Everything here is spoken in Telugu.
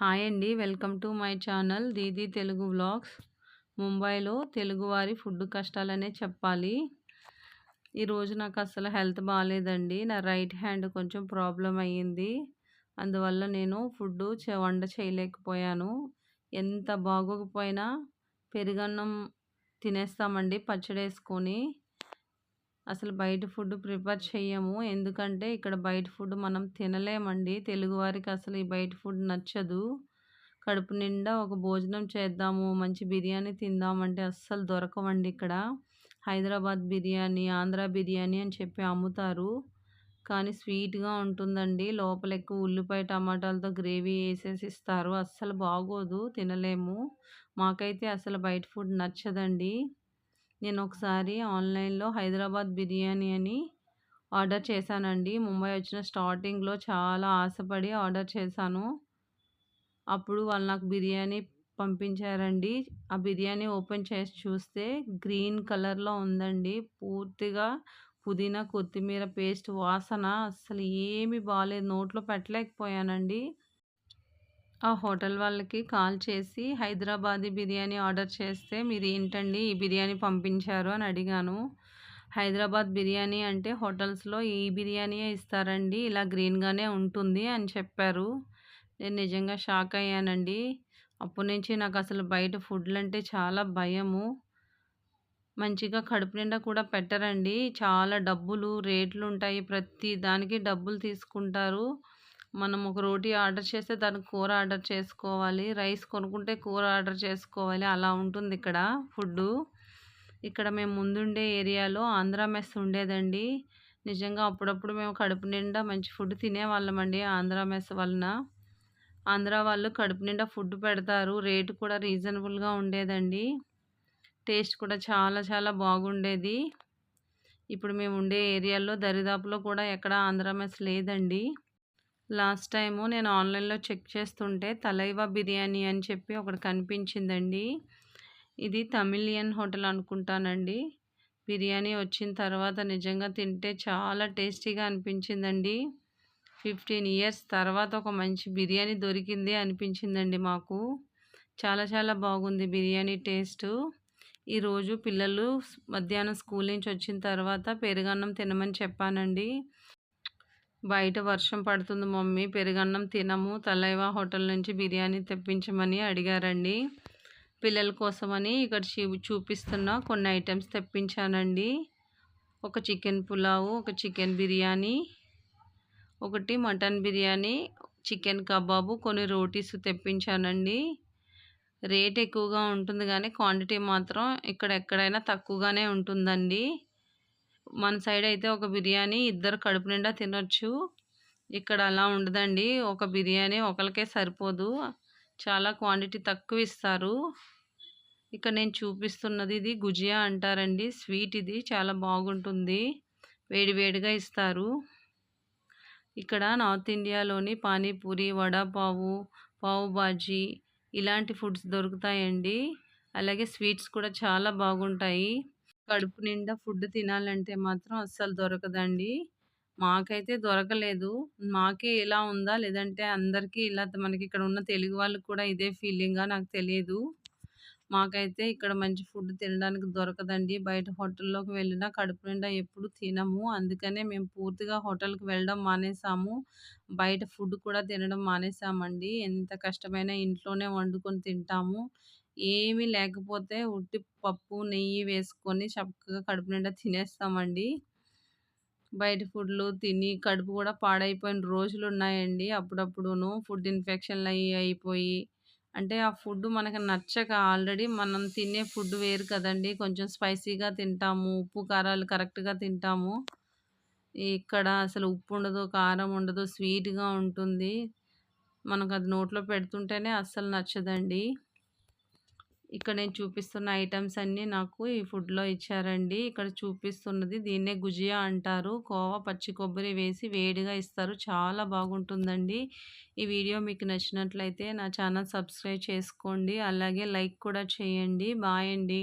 హాయ్ అండి. Welcome to my channel Didi Telugu vlogs. ముంబైలో తెలుగువారి ఫుడ్ కష్టాలనే చెప్పాలి. ఈరోజు నాకు అసలు హెల్త్ బాగాలేదండి నా రైట్ హ్యాండ్ కొంచెం ప్రాబ్లం అయ్యింది. అందువల్ల నేను ఫుడ్ వంట చేయలేకపోయాను. ఎంత బాగోకపోయినా పెరుగన్నం తినేస్తామండి పచ్చడి వేసుకొని అసలు బయట ఫుడ్ ప్రిపేర్ చెయ్యము. ఎందుకంటే ఇక్కడ బయట ఫుడ్ మనం తినలేమండి. తెలుగువారికి అసలు ఈ బయట ఫుడ్ నచ్చదు. కడుపు నిండా ఒక భోజనం చేద్దాము మంచి బిర్యానీ తిందామంటే అస్సలు దొరకవండి ఇక్కడ. హైదరాబాద్ బిర్యానీ ఆంధ్ర బిర్యానీ అని చెప్పి అమ్ముతారు. కానీ స్వీట్గా ఉంటుందండి. లోపల ఎక్కువ ఉల్లిపాయ టమాటాలతో గ్రేవీ వేసేసి ఇస్తారు. అస్సలు బాగోదు తినలేము. మాకైతే అసలు బయట ఫుడ్ నచ్చదండి. నేను ఒకసారి ఆన్లైన్లో హైదరాబాద్ బిర్యానీ అని ఆర్డర్ చేశానండి. ముంబై వచ్చిన స్టార్టింగ్లో చాలా ఆశపడి ఆర్డర్ చేశాను. అప్పుడు వాళ్ళు నాకు బిర్యానీ పంపించారండి. ఆ బిర్యానీ ఓపెన్ చేసి చూస్తే గ్రీన్ కలర్లో ఉందండి. పూర్తిగా పుదీనా కొత్తిమీర పేస్ట్ వాసన అసలు ఏమీ బాగాలేదు నోట్లో పెట్టలేకపోయానండి. ఆ హోటల్ వాళ్ళకి కాల్ చేసి హైదరాబాదీ బిర్యానీ ఆర్డర్ చేస్తే మీరు ఏంటండి ఈ బిర్యానీ పంపించారు? అని అడిగాను. హైదరాబాద్ బిర్యానీ అంటే హోటల్స్లో ఈ బిర్యానీయే ఇస్తారండి? ఇలా గ్రీన్గానే ఉంటుంది అని చెప్పారు. నేను నిజంగా షాక్ అయ్యానండి. అప్పటి నుంచి నాకు అసలు బయట ఫుడ్లు అంటే చాలా భయము. మంచిగా కడుపు నిండా కూడా పెట్టరండి. చాలా డబ్బులు రేట్లు ఉంటాయి. ప్రతి దానికి డబ్బులు తీసుకుంటారు. మనం ఒక రోటీ ఆర్డర్ చేస్తే దానికి కూర ఆర్డర్ చేసుకోవాలి. రైస్ కొనుక్కుంటే కూర ఆర్డర్ చేసుకోవాలి. అలా ఉంటుంది ఇక్కడ ఫుడ్డు. ఇక్కడ మేము ముందుండే ఏరియాలో ఆంధ్ర మెస్ ఉండేదండి. నిజంగా అప్పుడప్పుడు మేము కడుపు నిండా మంచి ఫుడ్ తినేవాళ్ళమండి ఆంధ్ర మెస్ వలన. ఆంధ్ర వాళ్ళు కడుపు నిండా ఫుడ్ పెడతారు. రేటు కూడా రీజనబుల్గా ఉండేదండి. టేస్ట్ కూడా చాలా చాలా బాగుండేది. ఇప్పుడు మేము ఉండే ఏరియాలో దరిదాపులో కూడా ఎక్కడ ఆంధ్ర మెస్ లేదండి. లాస్ట్ టైము నేను ఆన్లైన్లో చెక్ చేస్తుంటే తలైవా బిర్యానీ అని చెప్పి ఒకటి కనిపించిందండి. ఇది తమిళియన్ హోటల్ అనుకుంటానండి. బిర్యానీ వచ్చిన తర్వాత నిజంగా తింటే చాలా టేస్టీగా అనిపించిందండి. ఫిఫ్టీన్ ఇయర్స్ తర్వాత ఒక మంచి బిర్యానీ దొరికింది అనిపించిందండి మాకు. చాలా చాలా బాగుంది బిర్యానీ టేస్టు. ఈరోజు పిల్లలు మధ్యాహ్నం స్కూల్ నుంచి వచ్చిన తర్వాత పెరుగన్నం తినమని చెప్పానండి. బయట వర్షం పడుతుంది మమ్మీ. పెరుగన్నం తినము. తలైవా హోటల్ నుంచి బిర్యానీ తెప్పించమని అడిగారండి. పిల్లల కోసమని ఇక్కడ చూపిస్తున్న కొన్ని ఐటమ్స్ తెప్పించానండి. ఒక చికెన్ పులావు ఒక చికెన్ బిర్యానీ ఒకటి మటన్ బిర్యానీ చికెన్ కబాబు కొన్ని రోటీస్ తెప్పించానండి. రేట్ ఎక్కువగా ఉంటుంది కానీ క్వాంటిటీ మాత్రం ఇక్కడ ఎక్కడైనా తక్కువగానే ఉంటుందండి. మన సైడ్ అయితే ఒక బిర్యానీ ఇద్దరు కడుపు నిండా తినొచ్చు. ఇక్కడ అలా ఉండదండి. ఒక బిర్యానీ ఒకరికే సరిపోదు. చాలా క్వాంటిటీ తక్కువ ఇస్తారు. ఇక్కడ నేను చూపిస్తున్నది ఇది గుజియా అంటారండి. స్వీట్ ఇది. చాలా బాగుంటుంది. వేడివేడిగా ఇస్తారు. ఇక్కడ నార్త్ ఇండియాలోని పానీపూరి వడాపావు పావు బాజీ ఇలాంటి ఫుడ్స్ దొరుకుతాయండి. అలాగే స్వీట్స్ కూడా చాలా బాగుంటాయి. కడుపు నిండా ఫుడ్ తినాలంటే మాత్రం అస్సలు దొరకదండి. మాకైతే దొరకలేదు. మాకే ఇలా ఉందా? లేదంటే అందరికీ ఇలా మనకి ఇక్కడ ఉన్న తెలుగు వాళ్ళకి కూడా ఇదే ఫీలింగా నాకు తెలియదు. మాకైతే ఇక్కడ మంచి ఫుడ్ తినడానికి దొరకదండి. బయట హోటల్లోకి వెళ్ళినా కడుపు నిండా ఎప్పుడు తినము. అందుకనే మేము పూర్తిగా హోటల్కి వెళ్ళడం మానేసాము. బయట ఫుడ్ కూడా తినడం మానేసామండి. ఎంత కష్టమైనా ఇంట్లోనే వండుకొని తింటాము. ఏమీ లేకపోతే ఉట్టి పప్పు నెయ్యి వేసుకొని చక్కగా కడుపు నిండా తినేస్తామండి. బయట ఫుడ్లు తిని కడుపు కూడా పాడైపోయిన రోజులు ఉన్నాయండి అప్పుడప్పుడును. ఫుడ్ ఇన్ఫెక్షన్లు అయ్యి అయిపోయి అంటే ఆ ఫుడ్ మనకు నచ్చక ఆల్రెడీ మనం తినే ఫుడ్ వేరు కదండి. కొంచెం స్పైసీగా తింటాము ఉప్పు కారాలు కరెక్ట్గా తింటాము. ఇక్కడ అసలు ఉప్పు ఉండదు కారం ఉండదు స్వీట్గా ఉంటుంది. మనకు అది నోట్లో పెడుతుంటేనే అస్సలు నచ్చదండి. ఇక్కడ నేను చూపిస్తున్న ఐటమ్స్ అన్నీ నాకు ఈ ఫుడ్లో ఇచ్చారండి. ఇక్కడ చూపిస్తున్నది దీన్నే గుజియా అంటారు. కోవా పచ్చి కొబ్బరి వేసి వేడిగా ఇస్తారు. చాలా బాగుంటుందండి. ఈ వీడియో మీకు నచ్చినట్లయితే నా ఛానల్ సబ్స్క్రైబ్ చేసుకోండి. అలాగే లైక్ కూడా చేయండి. బాయ్ అండి.